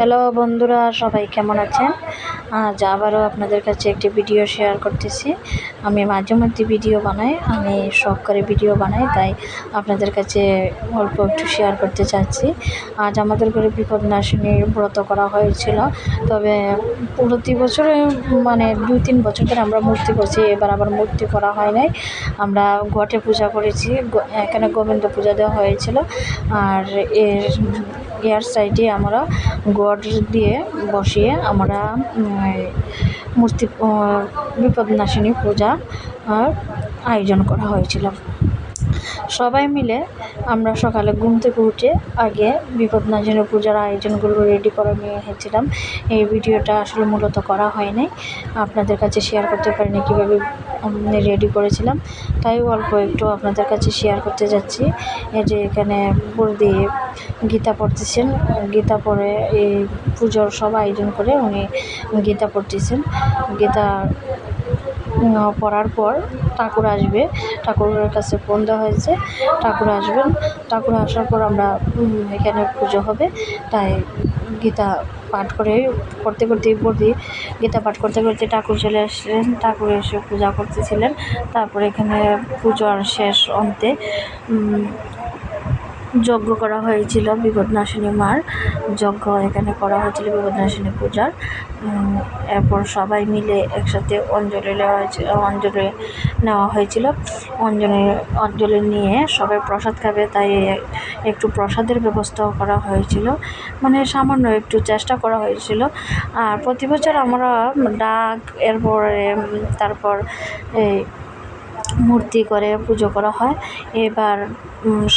Hello বন্ধুরা, সবাই কেমন আছেন? আজ আবারও আপনাদের কাছে একটি ভিডিও শেয়ার করতেছি। আমি মাঝে মধ্যে ভিডিও বানাই, আমি শখ করে ভিডিও বানাই, তাই আপনাদের কাছে অল্প একটু শেয়ার করতে চাচ্ছি। আজ আমাদের ঘরে বিপদ নাশিনীর ব্রত করা হয়েছিল, তবে প্রতি বছরে মানে দুই তিন বছর ধরে আমরা মূর্তি করছি এবার আবার মূর্তি করা হয় নাই। আমরা ঘটে পূজা করেছি এখানে গোবিন্দ পূজা দেওয়া হয়েছিল, আর এর এয়ার সাইডে আমরা গড দিয়ে বসিয়ে আমরা মূর্তি বিপদনাশিনী পূজা আয়োজন করা হয়েছিল। সবাই মিলে আমরা সকালে ঘুম থেকে উঠে আগে বিপদনাশিনী পূজার আয়োজনগুলো রেডি করে নিয়ে এসেছিলাম। এই ভিডিওটা আসলে মূলত করা হয়নি। আপনাদের কাছে শেয়ার করতে পারিনি কীভাবে রেডি করেছিলাম। তাই অল্প একটু আপনাদের কাছে শেয়ার করতে যাচ্ছি। এই যে এখানে বৌদি গীতা পড়তেছেন। গীতা পড়ে এই পুজোর সব আয়োজন করে উনি গীতা পড়তেছেন। গীতা পড়ার পর ঠাকুর আসবে। ঠাকুরের কাছে ফোন দেওয়া হয়েছে, ঠাকুর আসবেন। ঠাকুর আসার পর আমরা এখানে পুজো হবে। তাই গীতা পাঠ করে, করতে করতেই পড়ি গীতা পাঠ করতে করতে ঠাকুর চলে আসলেন। ঠাকুর এসে পূজা করতেছিলেন। তারপরে এখানে পুজোর শেষ অন্তে যজ্ঞ করা হয়েছিল বিপদনাশিনী মার। যজ্ঞ এখানে করা হয়েছিল বিপদনাশিনী পূজার। এরপর সবাই মিলে একসাথে অঞ্জলি নেওয়া হয়েছিল, অঞ্জলি নেওয়া হয়েছিল। অঞ্জলি অঞ্জলি নিয়ে সবাই প্রসাদ খাবে, তাই একটু প্রসাদের ব্যবস্থাও করা হয়েছিল। মানে সামান্য একটু চেষ্টা করা হয়েছিল। আর প্রতি বছর আমরা ডাক, এরপরে তারপর এই মূর্তি করে পুজো করা হয়। এবার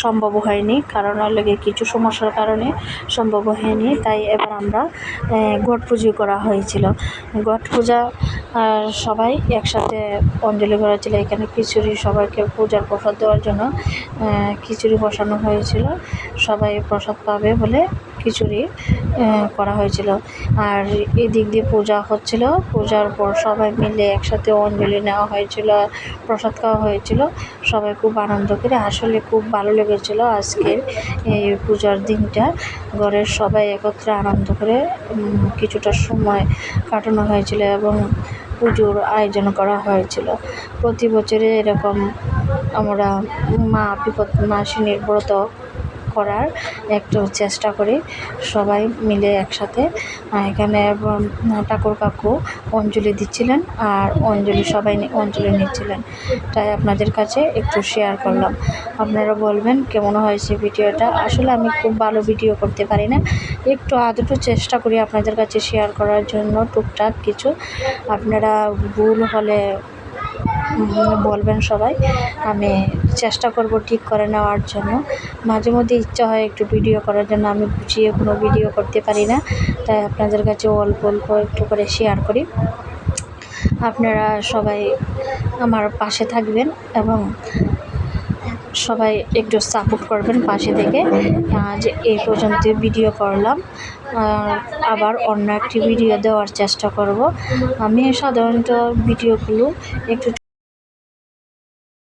সম্ভব হয়নি, কারণ লেগে কিছু সমস্যার কারণে সম্ভব হয়নি। তাই এবার আমরা ঘট পুজো করা হয়েছিল। ঘট পূজা সবাই একসাথে অঞ্জলি করা ছিল এখানে খিচুড়ি সবাইকে পূজার প্রসাদ দেওয়ার জন্য খিচুড়ি বসানো হয়েছিল। সবাই প্রসাদ পাবে বলে খিচুড়ি করা হয়েছিল। আর এদিক দিয়ে পূজা হচ্ছিল। পূজার পর সবাই মিলে একসাথে অঞ্জলি নেওয়া হয়েছিল, প্রসাদ খাওয়া হয়েছিল। সবাই খুব আনন্দ করে। আসলে খুব ভালো লেগেছিল আজকের এই পূজার দিনটা। ঘরের সবাই একত্রে আনন্দ করে কিছুটা সময় কাটানো হয়েছিল এবং পুজোর আয়োজন করা হয়েছিল। প্রতি বছরে এরকম আমরা মা বিপদ নাশিনীর ব্রত করার একটু চেষ্টা করি সবাই মিলে একসাথে। এখানে ঠাকুর কাকু অঞ্জলি দিচ্ছিলেন আর অঞ্জলি সবাই অঞ্জলি নিচ্ছিলেন। তাই আপনাদের কাছে একটু শেয়ার করলাম। আপনারা বলবেন, কেমন হয়েছে ভিডিওটা? আসলে আমি খুব ভালো ভিডিও করতে পারি না। একটু আধটু চেষ্টা করি আপনাদের কাছে শেয়ার করার জন্য টুকটাক কিছু। আপনারা ভুল হলে বলবেন সবাই, আমি চেষ্টা করব ঠিক করে নেওয়ার জন্য। মাঝে মধ্যে ইচ্ছা হয় একটু ভিডিও করার জন্য, আমি গুছিয়ে কোনো ভিডিও করতে পারি না। তাই আপনাদের কাছে অল্প অল্প একটু করে শেয়ার করি। আপনারা সবাই আমার পাশে থাকবেন এবং সবাই একটু সাপোর্ট করবেন পাশে থেকে। আজ এই পর্যন্ত ভিডিও করলাম। আবার অন্য একটি ভিডিও দেওয়ার চেষ্টা করব। আমি সাধারণত ভিডিওগুলো একটু